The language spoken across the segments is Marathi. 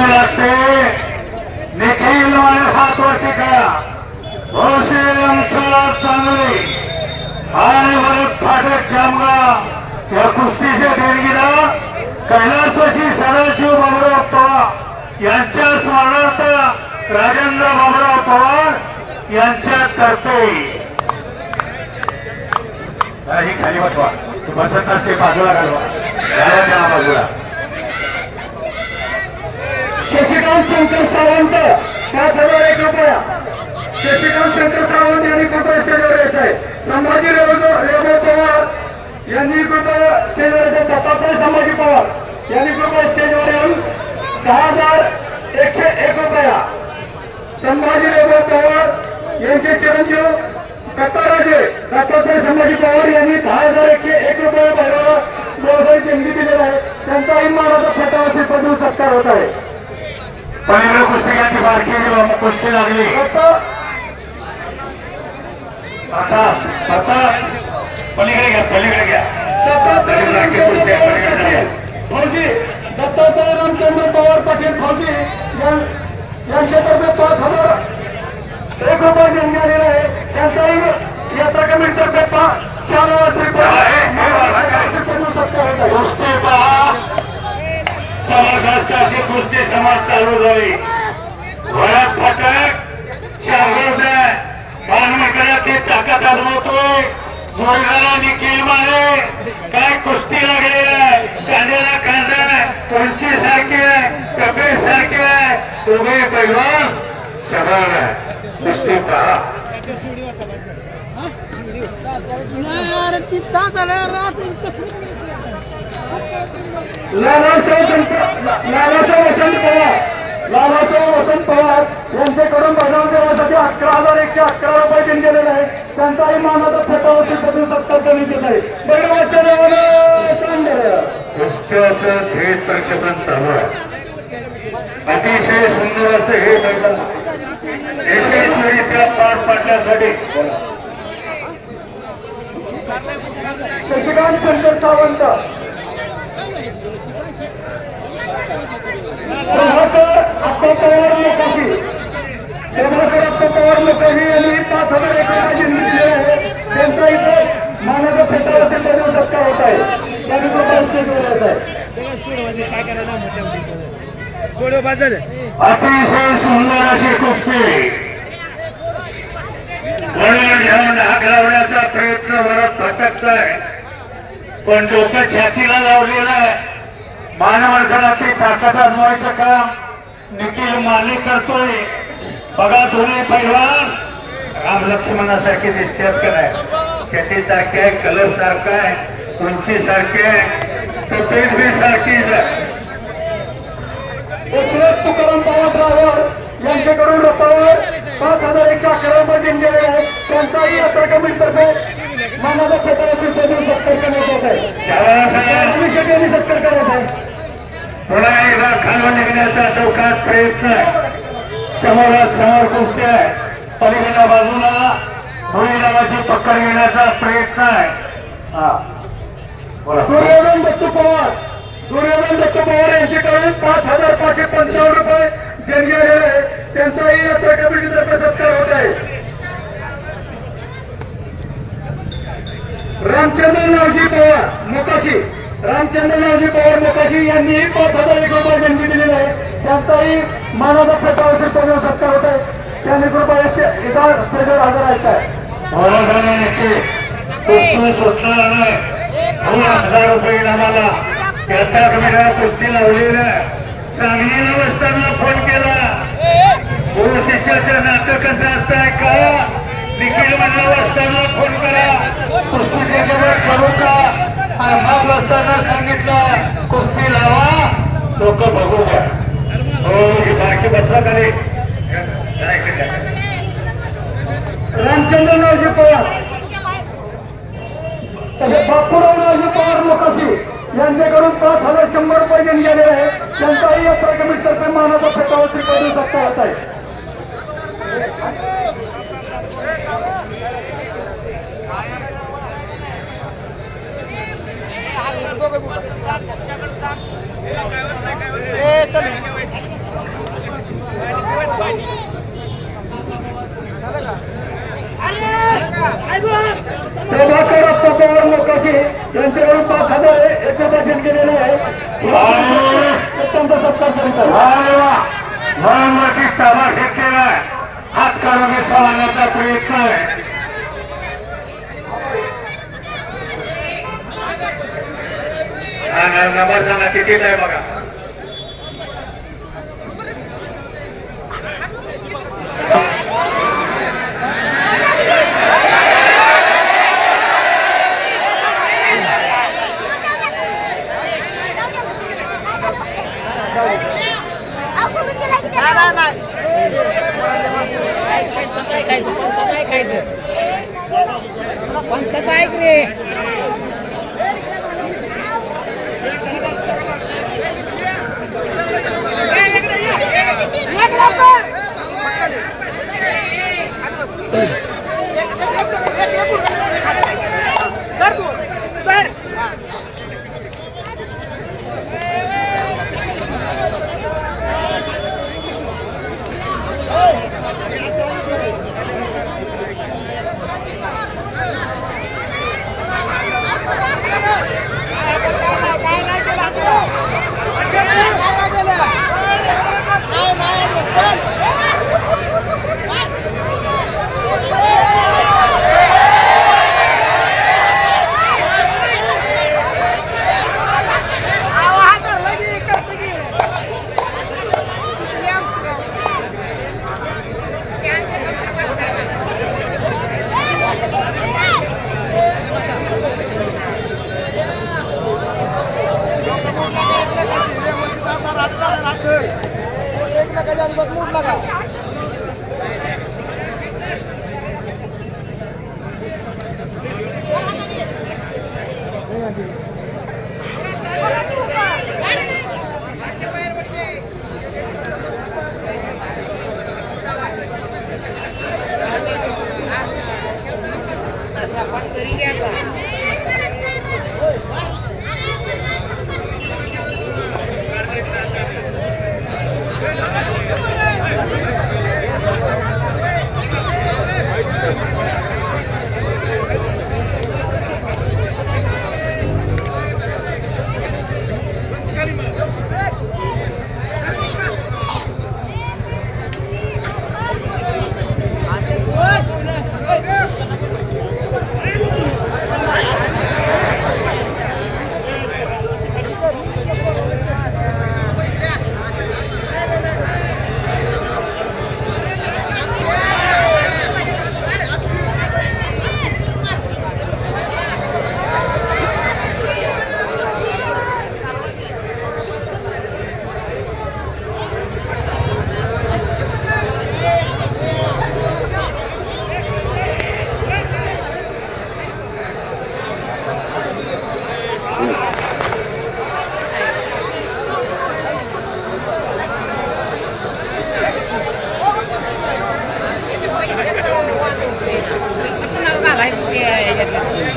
कुस्ती लागते निखिल माने हात वरती करा भोसे चांगले आणि वरद फाटक या कुस्तीच्या देणगीला सदाशिव पवार यांच्या स्मरणार्थ राजेंद्र बाबुराव पवार यांच्या तर्फे खाली बसवा बसत असते बाजूला घालवा बाजूला शशिकांत शंकर सावंत पाच हजार एक रुपया शशिकांत शंकर सावंत यांनी कृपया स्टेजवर यायचं आहे संभाजी रेवो पवार यांनी कृपया स्टेजवर यायचं दत्तात्रय संभाजी पवार यांनी कृपया स्टेजवर येऊन सहा हजार एकशे एक रुपया संभाजी रेवो पवार यांचे चिरंजीव दत्ताराजे दत्तात्रय संभाजी पवार यांनी दहा हजार एकशे एक रुपया भरावा व्यवसाय देणगी दिलेला आहे. त्यांचा इमानाचा फटावरती पदवी सत्कार होत आहे. पलीकडे कुस्तिकाची बारकी कुस्ती लागली आता आता पलीकडे घ्या पलीकडे घ्या दत्तात्रय. फौजी रामचंद्र पवार पाटील फौजी या- यांच्यातर्फे पाच हजार एक रुपये देणगी आलेला आहे त्यांचाही यात्रा कमिटीतर्फे पाच होत आहे कुस्ती पहा समाजात अशी कुस्ती समाज चालू झाली. वरात फाटक शारगोज आहे. बाणमकऱ्या ते ताकद आजमवतोय जोडीदारा निखिल मारे. काय कुस्ती लागलेला आहे? कांद्याला कांदा कोणची सारखे आहे. कपे सारखे आहे. उभे पैलवान सगळं आहे. कुस्ती पहा. नाही अरे तिथं झालं रात्री कसं? नानासाहेब गणप- वसंत पवार नानासाहेब वसंत पवार यांच्याकडून बजाव देण्यासाठी अकरा हजार एकशे अकरा रुपये देऊन गेलेले आहे त्यांचाही मानाचा फटावरती पदवी सत्कार देण्यात येत आहे बैरवाच्या देवानं चांगलं कुस्त्याचं थेट प्रक्षेपण चालू आहे. अतिशय सुंदर असं हे मैदान यशस्वीरित्या पार पाडण्यासाठी. शशिकांत शंकर सावंत. अतिशय सुंदर अशी कुस्ती. म्हणून घेऊन हाक लावण्याचा प्रयत्न वरत भटकचा आहे पण डोकं छातीला लावलेला आहे. मानवर्धनाची ताकद अजवायचं काम निखिल माने करतोय. बघा दोन्ही पैलवान. राम लक्ष्मणासारखे दिसतात का नाही? छाती सारखे आहे कलर सारखा आहे उंची सारखी आहे तब्येत बी सारखीच आहे. दशरथ तुकाराम ड्रायव्हर यांच्याकडून रपावर पाच हजार एकशे अकरा रुपये गेलेले आहेत. त्यांचाही यात्रा कमिटीतर्फे मानाचा फेटावरती पदवी सत्कार करण्यात येत आहे. सत्कार करायचा आहे. पुन्हा एकदा खालून निघण्याचा चौकात प्रयत्न आहे. समोरासमोर कुस्ती आहे. पलीकडल्या बाजूला धुळे नावाची पकड घेण्याचा प्रयत्न आहे. हा. बोला. दुर्योधन दत्तू पवार. दुर्योधन दत्तू पवार यांच्याकडून पाच हजार पाचशे पंचावन्न रुपये देणगी आलेले आहे त्यांचाही या कमिटीतर्फे सत्कार होत आहे. रामचंद्र नावजी पवार मोकाशी. रामचंद्र पवार मोकाशी यांनी पाच हजार एक रुपये देणगी दिलेली आहे. त्यांचाही मानाचा प्रकार पदवी सत्कार होत. आहे त्यांनी कृपया हजर राहायचं आहे. बोलाजाने सुटणार नाही. दोन हजार रुपये इनामाला त्याच्या कमिटीला कुस्ती लावली नाही फोन केला. गुरु शिष्याचं नातं कसं असतंय का? तिकीट म्हणलं असताना फोन करा. कुस्ती करू का अर्थात वाजताना सांगितलं. कुस्ती लावा. लोक बघू द्या हो बारकी बसवा खाली. रामचंद्र नावजी पवार. तसे बापूराव नावजी पवार मोकाशी यांच्याकडून पाच हजार शंभर रुपये देऊन गेलेले आहे त्यांचाही यात्रा कमिटीतर्फे मानाचा फेटावरती पदवी सत्कार होत आहे. पवार लोकांशी यांच्याकडून पाच हजार एक घेत गेलेले आहे. त्यांचा सत्कार करतात ताबा घेतलेला हात काढून सवालाचा प्रयत्न आहे. नंबर किती आहे बघा. रे ऐक रे एकमेकाच्या rice kaya yan.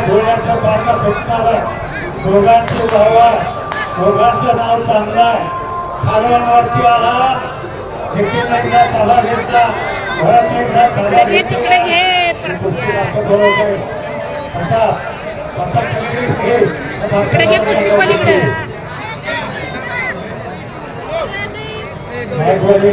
डोळ्याचं पारणं फुटणार आहे दोघांची भावा दोघांचं नाव चांगलं आहे खालवांवरती आला. तिकडे घे. कुर्सी घे. तिकडे घे कुस्ती पलीकडे नायकवाडी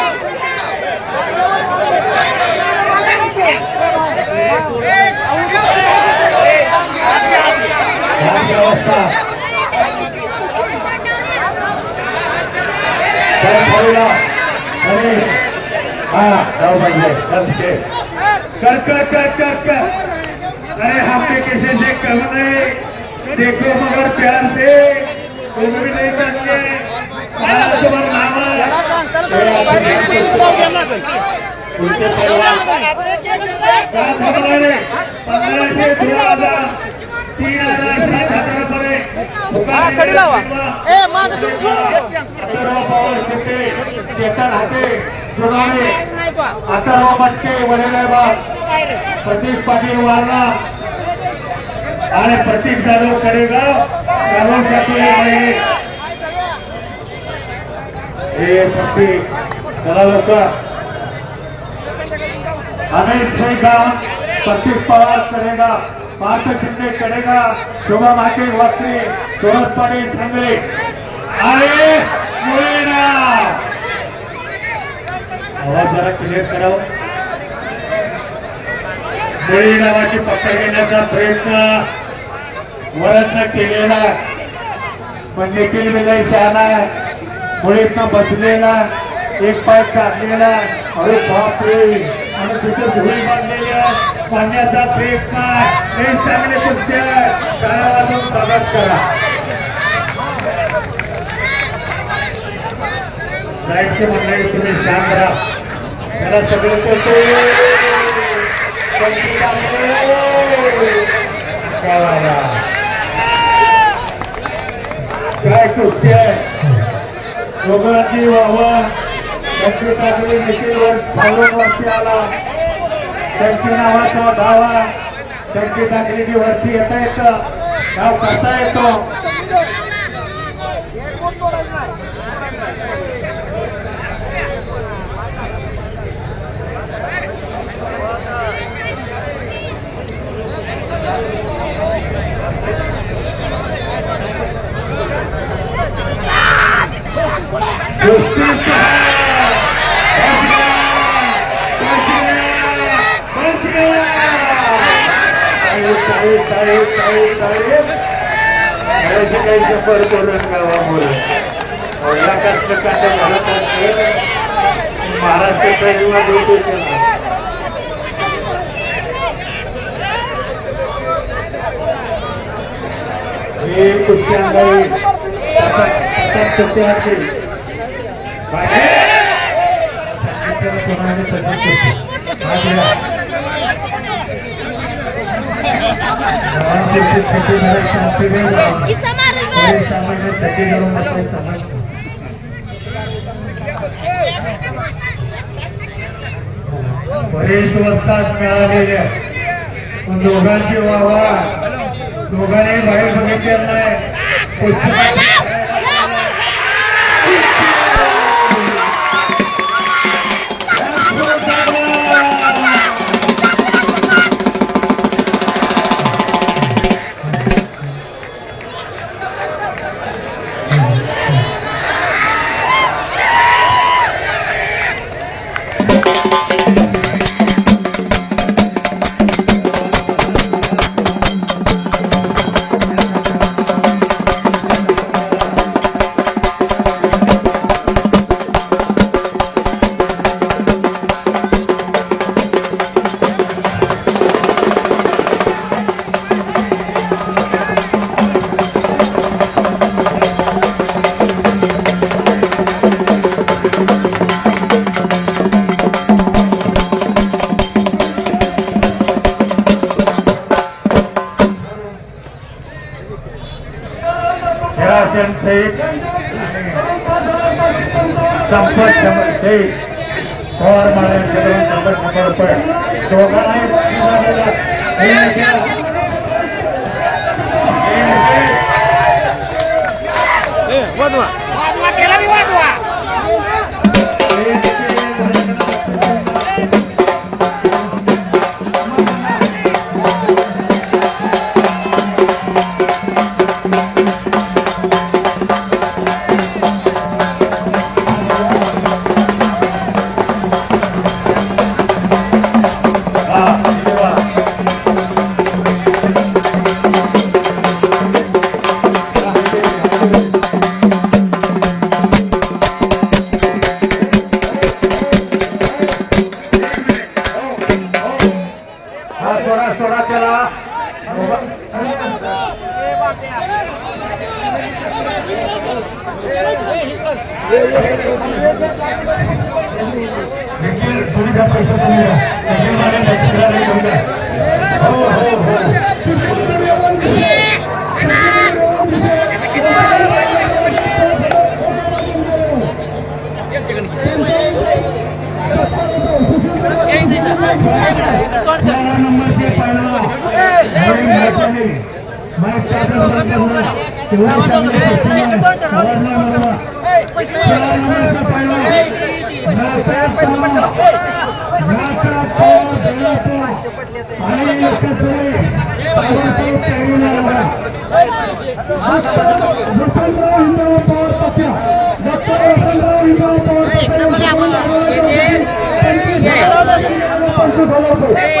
व्यवस्था अरे हा जाओ पाहिजे करते कर कर कर कर कर अरे हमने किसी से कम नहीं देखो मगर प्यार से तुम भी नहीं करते उनके परिवार पंद्रह से दो हजार खडी लावा ए माझं चेतन हाते जुनाने अथर्व मटके वडेलाबा प्रतीक पाटील वारणा आणि प्रतीक जाधव करेगाव सर्वांसाठी आहे हे प्रतीक चला लोक अनेक शेगाव प्रतीक पवार करेगाव पार्थ शिंदे कडेगा शोभा माटे वाकरे सोरस पाटील सांगले. अरे आवाज जरा क्लिअर करावं. मुली नावाची पक्ष घेण्याचा प्रयत्न वरत्न केलेला. पण निखिल विजय शहाणा मुळीतनं बसलेला एक पाय काढलेला अरे बापरे! आणि तिथे धुळी आहे. पाण्याचा प्रयत्न हे चांगले तुमच्या काळातून स्वागत करा. जायचे मंडळी तुम्ही शांत राहा. त्याला सगळं करतो काय कृत्य आहे? दोघांची वाहवा त्यांची टाकली निखिलवर फावून वरती आला. त्यांची नावाचा धावा त्यांची टाकलेली वरती येता येतं. धाव कसा येतो. काही शंभर करून गावामुळे कष्ट काय घालत असते महाराष्ट्र परिवार होते हे बरेच वस्तात मिळालेल्या पण दोघांची वावा दोघांनी बाहेर बघितलेलं नाही शेख संपत शेख पवार महाराजांचे दोन शंभर रुपये दोघांनाही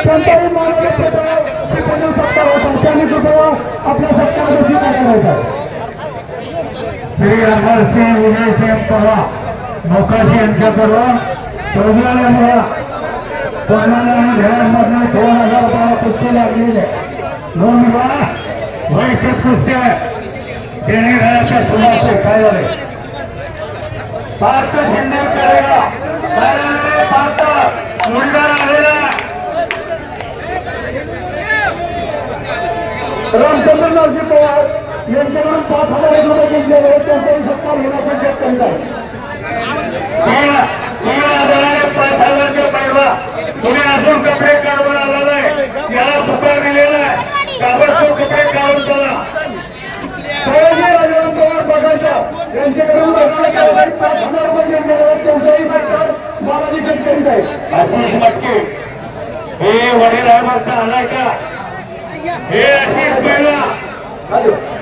मग त्याचा श्री अमरसिंह विजयसिंह परवा मोकाशी यांच्याकडून शौचालयामुळं कोणाला घरांमधनं दोन हजार रुपयाला कुस्ती लागलेली आहे. दोन विवाह वैश्विक कुस्ती आहे. देणे घराच्या सुरुवात काय झाले पार्थ शिंदे करेगा काय झाले पार्थ. मुलगा आलेला रामचंद्रनाथजी पवार. यांच्याकडून पाच हजार एक रुपये आहेत त्यांचाही सत्कार होण्याचा शक्यता आहे पाच हजारचे पैसा तुम्ही अजून कपडे काढून आला नाही. याला पुकार दिलेला आहे? ताबडतोब कपडे काढून चला. सयाजी राजाराम पवार बघायचं. यांच्याकडून पाच हजार रुपये त्यांचाही सत्कार मला दिसत करीत आहे. आशिष मटके. हे वडील आहे आलाय का हे पहिला वडील